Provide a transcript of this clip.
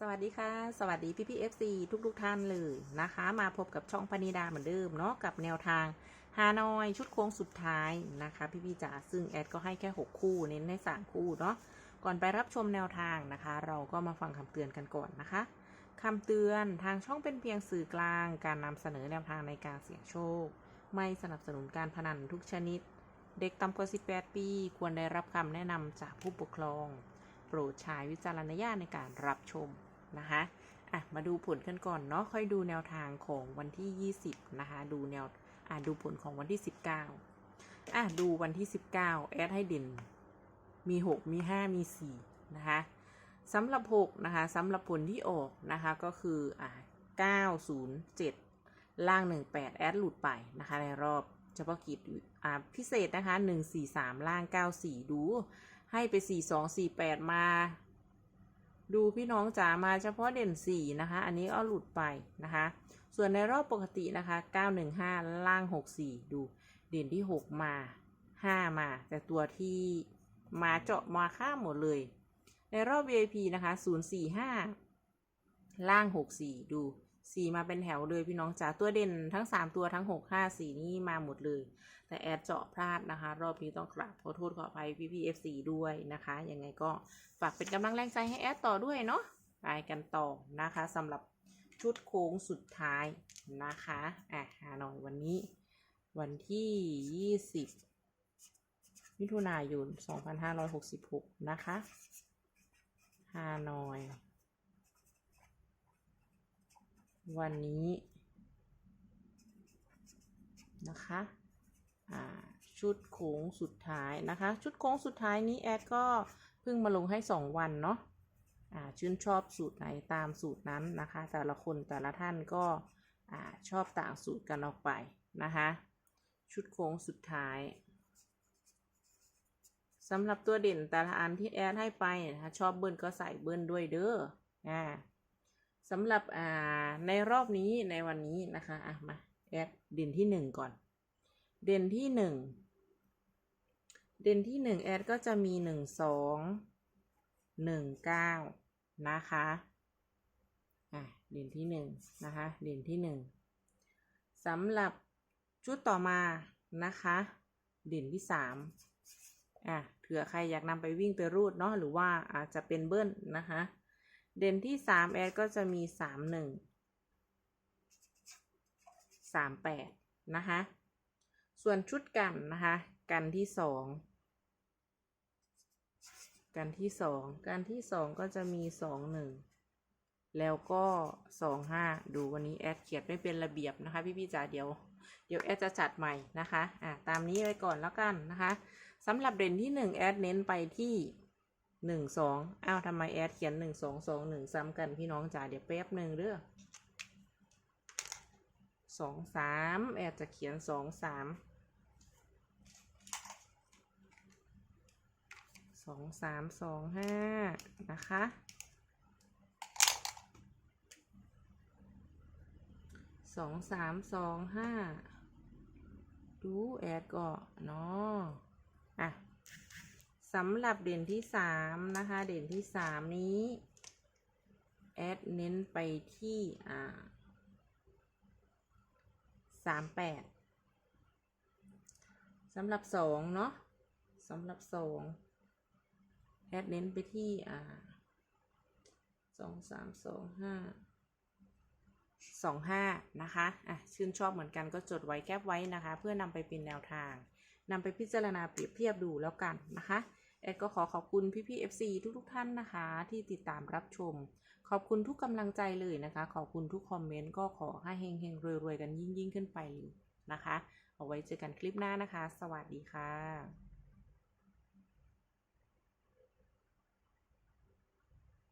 สวัสดีค่ะ สวัสดีพี่พี่เอฟซีทุกทุกท่านเลยนะคะ มาพบกับช่องปณิดาเหมือนเดิมเนาะกับแนวทางฮานอยชุดโค้งสุดท้ายนะคะ พี่พี่จ๋าซึ่งแอดก็ให้แค่ 6 คู่เน้นให้3คู่เนาะก่อนไปรับชมแนวทางนะคะ เราก็มาฟังคำเตือนกันก่อนนะคะคำเตือนทางช่องเป็นเพียงสื่อกลาง การนำเสนอแนวทางในการเสี่ยงโชค ไม่สนับสนุนการพนันทุกชนิด เด็กต่ำกว่า18ปี ควรได้รับคำแนะนำจากผู้ปกครอง โปรดใช้วิจารณญาณในการรับชม นะคะอะมาดูผลกันก่อนเนาะค่อยดูแนวทางของวันที่ 20 นะคะ ดูแนวอะดูผลของวันที่ 19อะดูวันที่ 19 แอดให้เด่น มี 6 มี 5 มี 4 นะคะสำหรับ 6 นะคะสำหรับผลที่ออกนะคะก็คืออะ907 ล่าง 18 แอดหลุดไปนะคะในรอบเฉพาะกิจอ่าพิเศษนะคะ 143 ล่าง 94 ดูให้ไป 4 2 4 8 มา ดูพี่น้องจ๋ามาเฉพาะเด่น 4 นะคะ อันนี้ก็หลุดไปนะคะ ส่วนในรอบปกตินะคะ 915 ล่าง 64 ดูเด่นที่ 6 มา 5 มา แต่ตัวที่มาเจาะมาข้ามหมดเลย ในรอบ VIP นะคะ 045 ล่าง 64 ดู 4มาเป็นแถวเลยพี่น้องจ๋าตัวเด่นทั้ง3ตัวทั้ง6 5 4นี่มาหมดเลย แต่แอดเจาะพลาดนะคะ รอบนี้ต้องกราบขอโทษขออภัยพี่พีเอฟซีด้วยนะคะยังไงก็ฝากเป็นกำลังแรงใจให้แอดต่อด้วยเนาะไปกันต่อนะคะสำหรับชุดโค้งสุดท้ายนะคะอะหาหน่อยวันนี้ วันที่20มิถุนายน 2566 นะคะฮานอย วันนี้นะคะชุดโค้งสุดท้ายนะคะ ชุดโค้งสุดท้ายนี้แอดก็เพิ่งมาลงให้ 2 วันเนาะชื่นชอบสูตรไหนตามสูตรนั้นนะคะ แต่ละคนแต่ละท่านก็อชอบต่างสูตรกันออกไปนะคะ ชุดโค้งสุดท้ายสำหรับตัวเด่นแต่ละอันที่แอดให้ไปนะคะชอบเบิ้ลก็ใส่เบิ้ลด้วยเด้ออ่า สำหรับอ่าในรอบนี้ในวันนี้นะคะอะมาแอดเด่นที่หนึ่งก่อน เด่นที่หนึ่งเด่นที่หนึ่งแอดก็จะมีหนึ่งสองหนึ่งเก้านะคะอะเด่นที่หนึ่งนะคะเด่นที่หนึ่งสำหรับชุดต่อมานะคะเด่นที่สามอะเผื่อใครอยากนำไปวิ่งไปรูดเนาะหรือว่าอาจจะเป็นเบิ้ลนะคะ เด่นที่สามแอดก็จะมีสามหนึ่งสามแปดนะคะ ส่วนชุดกันนะคะ กันที่สองกันที่สองกันที่สองก็จะมีสองหนึ่งแล้วก็สองห้าดูวันนี้แอดเขียนไม่เป็นระเบียบนะคะ พี่พี่จ๋าเดี๋ยว เดี๋ยวแอดจะจัดใหม่นะคะ อ่าตามนี้ไว้ก่อนแล้วกันนะคะสำหรับเด่นที่หนึ่งแอดเน้นไปที่ หนึ่งสองอ้าวทำไมแอดเขียนหนึ่งสองสองหนึ่งซ้ำกันพี่น้องจ๋าเดี๋ยวแป๊บหนึ่งเด้อสองสามแอดจะเขียนสองสามสองสามสองห้านะคะสองสามสองห้าดูแอดก็เนาะ สำหรับเด่นที่สามนะคะ เด่นที่สามนี้แอดเน้นไปที่อ่าสามแปดสำหรับสองเนาะสำหรับสองแอดเน้นไปที่อ่าสองสามสองห้าสองห้านะคะอะชื่นชอบเหมือนกันก็จดไว้แคปไว้นะคะ เพื่อนำไปเป็นแนวทางนำไปพิจารณาเปรียบเทียบดูแล้วกันนะคะ แอดก็ขอขอบคุณพี่พี่ FC ทุกๆท่านนะคะ ที่ติดตามรับชม ขอบคุณทุกกำลังใจเลยนะคะ ขอบคุณทุกคอมเมนต์ก็ขอให้เฮงๆรวยๆกันยิ่งๆขึ้นไปนะคะ เอาไว้เจอกันคลิปหน้านะคะ สวัสดีค่ะ